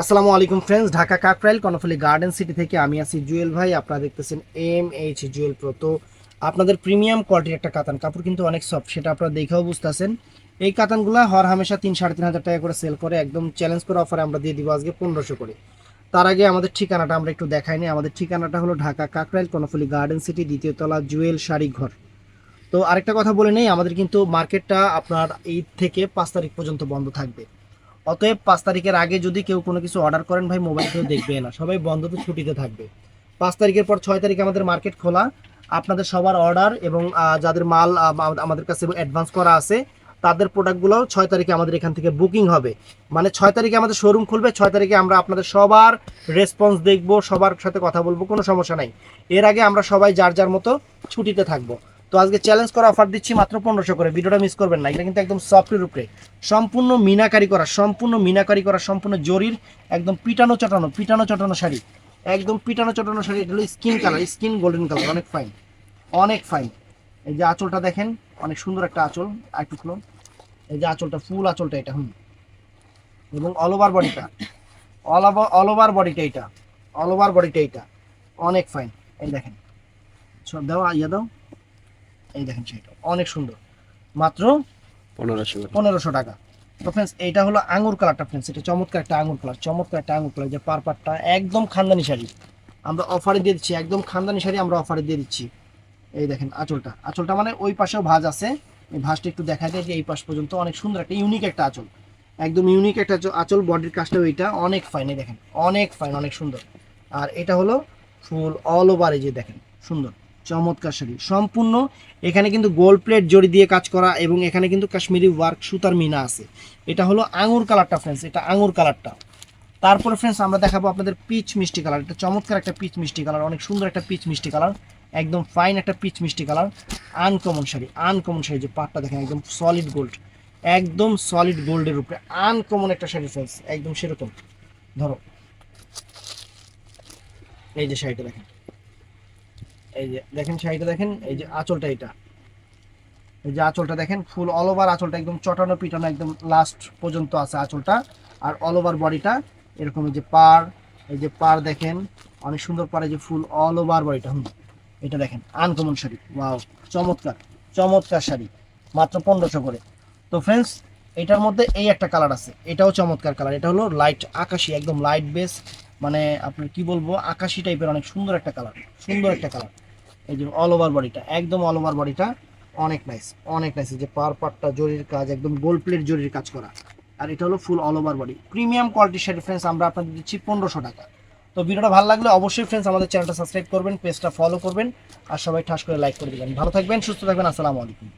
আসসালামু আলাইকুম friends Dhaka Kakrail, Karnaphuli garden city থেকে আমি আছি জুয়েল ভাই। আপনারা দেখতেছেন এম এইচ জুয়েল প্রো তো আপনাদের প্রিমিয়াম কোয়ালিটির একটা কাতান। কাপড় কিন্তু অনেক সফট সেটা আপনারা দেখেও বুঝতেছেন। এই কাতানগুলো হর হামেশা তিন সাড়ে তিন হাজার টাকা করে সেল করে, একদম চ্যালেঞ্জ করে অফারে আমরা দিয়ে দিব আজকে পনেরোশো করে। তার আগে আমাদের ঠিকানাটা আমরা একটু দেখাই নিই। আমাদের ঠিকানাটা হলো ঢাকা কাকরাইল, কর্ণফুলি গার্ডেন সিটি দ্বিতীয় তলা, জুয়েল শাড়ি ঘর। তো আরেকটা কথা বলে নেই, আমাদের কিন্তু মার্কেটটা আপনার ঈদ থেকে পাঁচ তারিখ পর্যন্ত বন্ধ থাকবে। অতএব পাঁচ তারিখের আগে যদি কেউ কোনো কিছু অর্ডার করেন ভাই মোবাইল কেউ দেখবে না। সবাই বন্ধ তো ছুটিতে থাকবে। পাঁচ তারিখের পর ছয় তারিখে আমাদের মার্কেট খোলা। আপনাদের সবার অর্ডার এবং যাদের মাল আমাদের কাছে অ্যাডভান্স করা আছে, তাদের প্রোডাক্টগুলো ছয় তারিখে আমাদের এখান থেকে বুকিং হবে। মানে ছয় তারিখে আমাদের শোরুম খুলবে, ছয় তারিখে আমরা আপনাদের সবার রেসপন্স দেখব, সবার সাথে কথা বলব, কোনো সমস্যা নাই। এর আগে আমরা সবাই যার যার মতো ছুটিতে থাকব। তো আজকে চ্যালেঞ্জ করা অফার দিচ্ছি মাত্র পনেরোশো করে। ভিডিওটা মিস করবেন না। এটা কিন্তু একদম সফটের উপরে সম্পূর্ণ মিনাকারি করা, সম্পূর্ণ মিনাকারি করা, সম্পূর্ণ জরির, একদম পিটানো চটানো পিটানো চটানো শাড়ি। একদম পিটানো চটানো শাড়ি, এটা হলো skin colour skin golden colour অনেক ফাইন অনেক ফাইন এই যে আঁচলটা দেখেন, অনেক সুন্দর একটা আঁচল আর খুলুন এই যে আঁচলটা ফুল আঁচলটা এটা, হুম। এবং অল ওভার বডিটা অল ওভার অল ওভার বডিটা এটা। অল ওভার বডিটা এটা। অনেক ফাইন এই দেখেন। সব দাও ইয়ে দাও। এই দেখেন সেটা অনেক সুন্দর। মাত্র পনেরোশো পনেরোশো টাকা। তো ফ্রেন্ডস এটা হলো আঙুর কালারটা ফ্রেন্ডস এটা চমৎকার একটা আঙুর কালার চমৎকার একটা আঙুর কালার যে পারপারটা একদম খানদানি শাড়ি। আমরা অফারে দিয়ে দিচ্ছি একদম খানদানি শাড়ি আমরা অফারে দিয়ে দিচ্ছি। এই দেখেন আঁচলটা আঁচলটা মানে ওই পাশেও ভাঁজ আছে। এই ভাঁজটা একটু দেখা যায় যে এই পাশ পর্যন্ত অনেক সুন্দর একটা ইউনিক একটা আঁচল। একদম ইউনিক একটা আঁচল- আঁচল বডির কাজটা ওইটা অনেক ফাইন এই দেখেন অনেক ফাইন অনেক সুন্দর। আর এটা হলো ফুল অল ওভার এই যে দেখেন সুন্দর। চমৎকার শাড়ি। সম্পূর্ণ, এখানে কিন্তু গোল্ড প্লেট জড়ি দিয়ে কাজ করা এবং এখানে কিন্তু কাশ্মীরি ওয়ার্ক সুতার মিনা আছে। এটা হলো আঙুর কালারটা ফ্রেন্ডস এটা আঙুর কালারটা তারপরে ফ্রেন্ডস আমরা দেখাবো আপনাদের পিচ মিষ্টি কালার এটা চমৎকার একটা পিচ মিষ্টি কালার অনেক সুন্দর একটা পিচ মিষ্টি কালার একদম ফাইন একটা পিচ মিষ্টি colour uncommon sari uncommon sari যে পাটটা দেখেন, একদম সলিড গোল্ড একদম সলিড গোল্ডের উপরে। আনকমন একটা শাড়ি ফ্রেন্ডস একদম সেরকম। ধরো। এই যে শাড়িটা দেখেন। এই যে, দেখেন শাড়িটা দেখেন, এই যে আঁচলটা এটা। এই যে আঁচলটা দেখেন ফুল অল ওভার আঁচলটা, একদম চটানো পিটানো, একদম লাস্ট পর্যন্ত আছে আঁচলটা। আর অল ওভার বডিটা এরকম এই যে পার, এই যে পার দেখেন, অনেক সুন্দর পারে যে ফুল অল ওভার বডিটা হুম। এটা দেখেন আনকমন শাড়ি ওয়াও চমৎকার চমৎকার শাড়ি, মাত্র পনেরোশো করে। তো ফ্রেন্ডস এটার মধ্যে এই একটা কালার আছে, এটাও চমৎকার কালার এটা হলো লাইট আকাশি, একদম লাইট বেস মানে আপনার কি বলব, আকাশি টাইপের অনেক সুন্দর একটা কালার সুন্দর একটা কালার এই যে অল ওভার বডিটা একদম অল ওভার বডিটা অনেক নাইস অনেক নাইস যে পার পাটটা জরির কাজ, একদম গোল্ড প্লেট জরির কাজ করা। আর এটা হলো full all over body premium quality sari friends আমরা আপনাদের দিচ্ছি পনেরোশো টাকা। তো ভিডিওটা ভালো লাগলে অবশ্যই ফ্রেন্ডস আমাদের চ্যানেলটা সাবস্ক্রাইব করবেন পেজটা ফলো করবেন, আর সবাই ঠাস করে লাইক করে দেবেন। ভালো থাকবেন, সুস্থ থাকবেন, আসসালামু আলাইকুম।